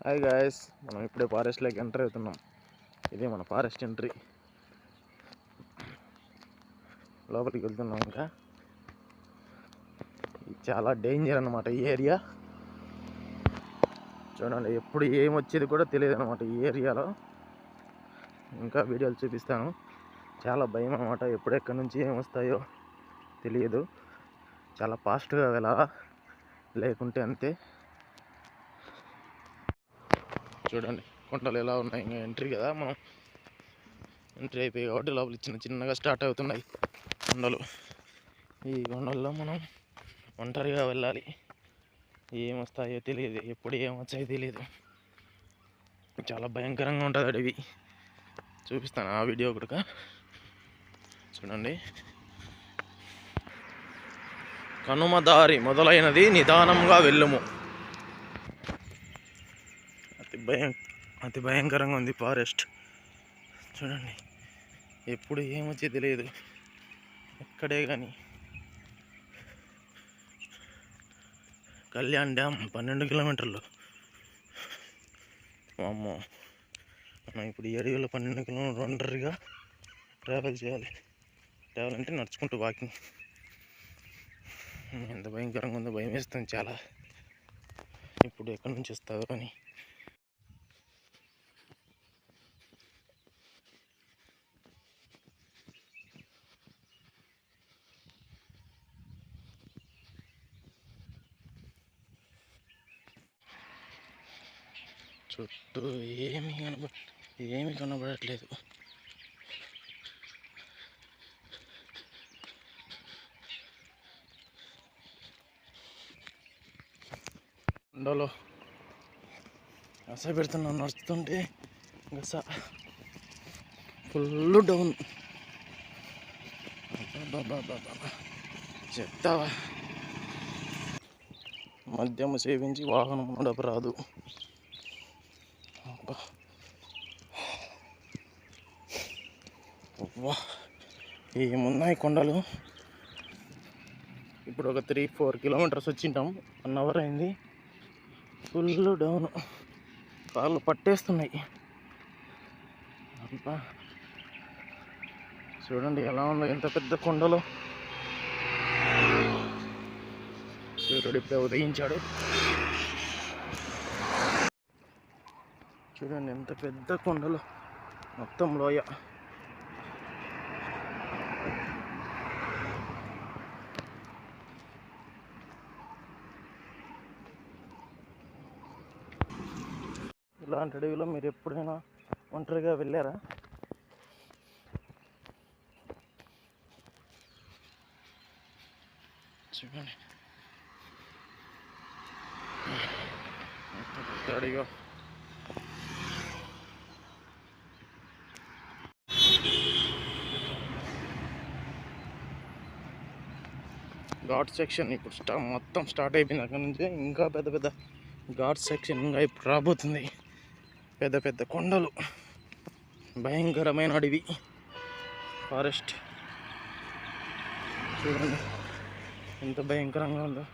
Hi guys మనం ఇప్పుడే ఫారెస్ట్లోకి enter అవుతున్నాం. ఇదే మన ఫారెస్ట్ ఎంట్రీ లోపలికి వెళ్తున్నాం ఇంకా. చాలా డేంజర్ అన్నమాట ఈ ఏరియా చూడండి ఎప్పుడు ఏం వచ్చేది కూడా తెలియదు అనమాట ఈ ఏరియాలో ఇంకా వీడియోలు చూపిస్తాను. చాలా భయం అనమాట ఎప్పుడు ఎక్కడి నుంచి ఏం వస్తాయో తెలియదు. చాలా ఫాస్ట్గా వెళ్ళాలా లేకుంటే అంతే. చూడండి. కొండలు ఎలా ఉన్నాయి? ఇంకా ఎంట్రీ కదా మనం. ఎంట్రీ అయిపోయి కాబట్టి లోపల చిన్న చిన్నగా స్టార్ట్ అవుతున్నాయి కొండలు. ఈ కొండల్లో మనం ఒంటరిగా వెళ్ళాలి. ఏం వస్తాయో తెలియదు. ఎప్పుడు ఏమొచ్చాయో తెలియదు. చాలా భయంకరంగా ఉంటుంది అడవి. చూపిస్తాను ఆ వీడియో కూడా. చూడండి. కనుమ దారి మొదలైనది నిదానంగా వెళ్ళుము. భయం అతి భయంకరంగా ఉంది ఫారెస్ట్. చూడండి ఎప్పుడు ఏమొచ్చి తెలియదు ఎక్కడే కానీ కళ్యాణ్ డ్యామ్ పన్నెండు కిలోమీటర్లు. అమ్మో మనం ఇప్పుడు ఈ పన్నెండు కిలోమీటర్లు ఒంటరిగా ట్రావెల్ చేయాలి. ట్రావెల్ అంటే నడుచుకుంటూ వాకింగ్. ఎంత భయంకరంగా ఉందో భయం వేస్తుంది చాలా. ఇప్పుడు ఎక్కడి నుంచి వస్తారో అని. చుట్టూ ఏమీ కనబ ఏమీ కనబడట్లేదు. కొండలో గస పెడుతున్నాం నడుస్తుంటే గస ఫుల్ డౌన్. చెప్తావా? మద్యము సేవించి వాహనం నడపరాదు వా ఏమున్నాయి కొండలు? ఇప్పుడు ఒక త్రీ ఫోర్ కిలోమీటర్స్ వచ్చింటాం. వన్ అవర్ అయింది. Full down. కాళ్ళు పట్టేస్తున్నాయి. అబ్బా. చూడండి ఎలా ఉందో ఎంత పెద్ద కొండలో. సూర్యుడు ఇప్పుడే ఉదయించాడు. చూడండి ఎంత పెద్ద కొండలు. మొత్తం లోయ. ఇలాంటి అడవిలో మీరు ఎప్పుడైనా ఒంటరిగా వెళ్ళారా? చూడండి. ఘాట్ సెక్షన్ ఇప్పుడు స్టా మొత్తం స్టార్ట్ అయిపోయింది. అక్కడ నుంచి ఇంకా పెద్ద పెద్ద ఘాట్ సెక్షన్ ఇంకా ఇప్పుడు రాబోతుంది. పెద్ద పెద్ద కొండలు. భయంకరమైన అడవి. ఫారెస్ట్. చూడండి. ఎంత భయంకరంగా ఉందో.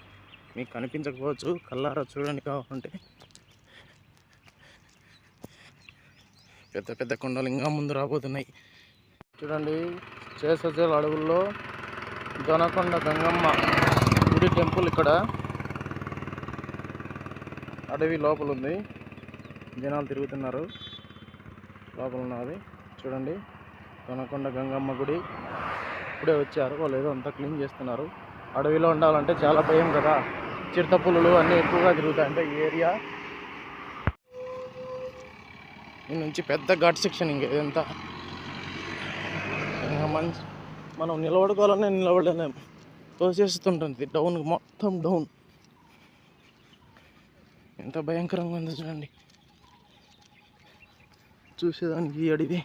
మీకు కనిపించకపోవచ్చు. కల్లారా చూడండి కావాలంటే. పెద్ద పెద్ద కొండలు ఇంకా ముందు రాబోతున్నాయి. చూడండి. చేసజల అడవుల్లో దొనకొండ గంగమ్మ గుడి టెంపుల్ ఇక్కడ. అడవి లోపల ఉంది జనాలు తిరుగుతున్నారు. లోపల ఉన్నది చూడండి. కొనకొండ గంగమ్మ గుడి. ఇప్పుడే వచ్చారు. వాళ్ళు ఏదో అంతా క్లీన్ చేస్తున్నారు. అడవిలో ఉండాలంటే చాలా భయం కదా. చిరుతపులు అన్నీ ఎక్కువగా తిరుగుతాయి. అంటే ఈ ఏరియా. ఈ నుంచి పెద్ద ఘాట్ సెక్షన్ ఇంక ఇదంతా. ఇంకా మంచి మనం నిలబడుకోవాలనే నిలబడలేం. తోసేస్తుంటుంది. డౌన్ మొత్తం డౌన్. ఎంత భయంకరంగా ఉందో చూడండి. చూసేదానికి ఈ అడివి.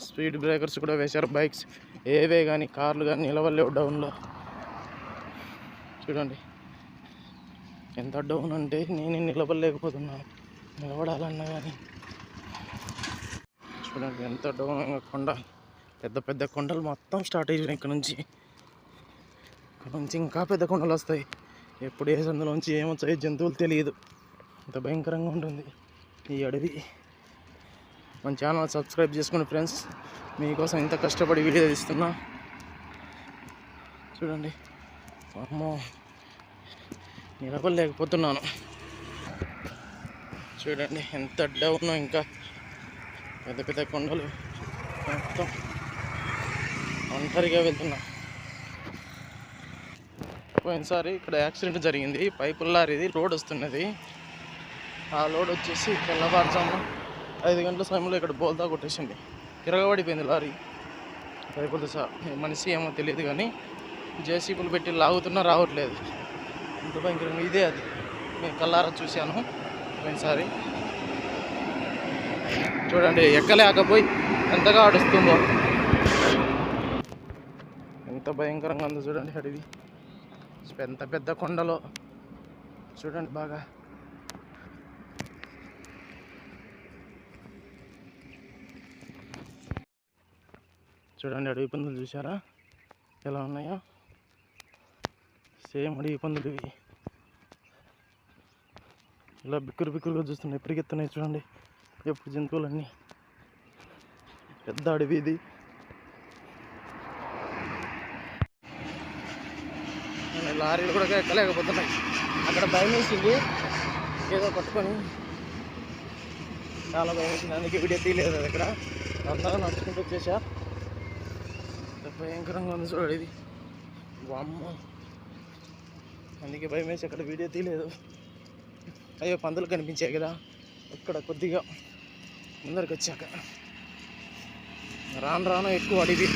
స్పీడ్ బ్రేకర్స్ కూడా వేశారు బైక్స్. ఏవే కానీ కార్లు కానీ నిలవలేవు డౌన్లో. చూడండి. ఎంత డౌన్ అంటే నేను నిలబడలేకపోతున్నాను. నిలబడాలన్నా కానీ చూడండి ఎంత డౌన్ కొండ. పెద్ద పెద్ద కొండలు మొత్తం స్టార్ట్ అయిపోయినాయి ఇక్కడ నుంచి. ఇక్కడ నుంచి ఇంకా పెద్ద కొండలు వస్తాయి. ఎప్పుడు ఏ సందులోంచి ఏమొచ్చాయో జంతువులు తెలియదు. ఇంత భయంకరంగా ఉంటుంది. ఈ అడవి. మన ఛానల్ సబ్స్క్రైబ్ చేసుకోండి ఫ్రెండ్స్. మీకోసం ఇంత కష్టపడి వీడియో తీస్తున్నా. చూడండి. అమ్మో. నిలబడలేకపోతున్నాను. చూడండి ఎంత డౌన్ ఇంకా. పెద్ద పెద్ద కొండలు. మొత్తం ఒంటరిగా వెళ్తున్నా. పోయినసారి ఇక్కడ యాక్సిడెంట్ జరిగింది. పైపుల లారీది లోడ్ వస్తున్నది. ఆ లోడ్ వచ్చేసి తెల్లవారుజామున ఐదు గంటల సమయంలో ఇక్కడ బోల్తా కొట్టేసింది. తిరగబడిపోయింది లారీ. పైపులతో సార్ మనిషి ఏమో తెలియదు కానీ జేసీబీలు పెట్టి లాగుతున్నా రావట్లేదు. ఇంత భయంకరంగా ఇదే అది. నేను కల్లారా చూశాను. పోయినసారి చూడండి ఎక్కలేకపోయి ఎంతగా ఆడుస్తుందో ఎంత భయంకరంగా ఉందో చూడండి అడివి. పెద్ద పెద్ద కొండలో. చూడండి బాగా. చూడండి అడవి పందులు చూసారా ఎలా ఉన్నాయో? సేమ్ అడవి పందులు ఇవి. ఇలా బిక్కురు బిక్కురుగా చూస్తున్నాయి పరిగెత్తున్నాయి చూడండి. ఎప్పుడు జంతువులన్నీ. పెద్ద అడవి ఇది. లారీలు కూడా ఎక్కలేకపోతున్నాయి. అక్కడ భయం వేసింది. ఏదో పట్టుకొని. చాలా భయం వేసింది. అందుకే వీడియో తీయలేదు అది అక్కడ. అందరూ నడుచుకుంటూ వచ్చేసా. భయంకరంగా ఉంది చూడండి ఇది. వామ్మ. అందుకే భయం వేసి అక్కడ వీడియో తీయలేదు. అయ్యో పందులు కనిపించాయి కదా. ఇక్కడ కొద్దిగా ముందరికి వచ్చాక. రాను రాను ఎక్కువ అడివి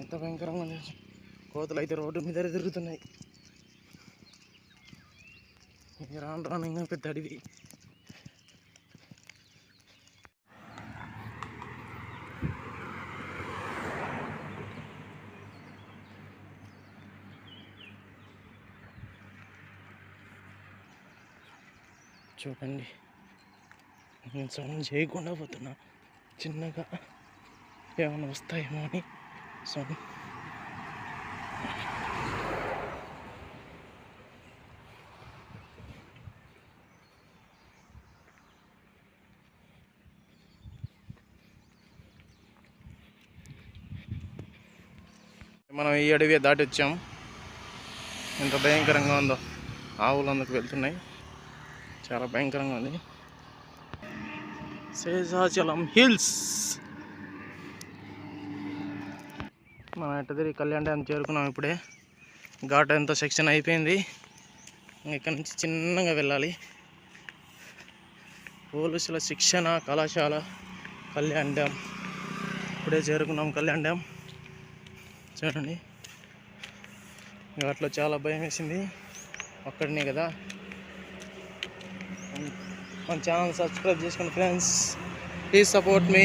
ఎంత భయంకరంగా ఉంది కోతలు అయితే రోడ్డు మీద తిరుగుతున్నాయి. రాను రాను ఇంకా పెద్ద అడివి. చూడండి. నేను సౌండ్ చేయకుండా పోతున్నా. చిన్నగా ఏమైనా వస్తాయేమో అని సౌండ్ మనం ఈ అడవి దాటి వచ్చాం. ఎంత భయంకరంగా ఉందో. ఆవులు అందుకు వెళ్తున్నాయి. చాలా భయంకరంగా ఉంది. శేషాచలం హిల్స్. మనం ఎట్టదిరి కళ్యాణ్ డ్యామ్ చేరుకున్నాం ఇప్పుడే. ఘాట్ ఎంత సెక్షన్ అయిపోయింది. ఇంక ఇక్కడ నుంచి చిన్నగా వెళ్ళాలి. పోలీసుల శిక్షణ కళాశాల కళ్యాణ్ డ్యామ్. ఇప్పుడే చేరుకున్నాం కళ్యాణ్ డ్యామ్. చూడండి. ఘాట్లో చాలా భయం వేసింది. అక్కడనే కదా. మన ఛానల్ సబ్స్క్రైబ్ చేసుకోండి ఫ్రెండ్స్ ప్లీజ్ సపోర్ట్ మీ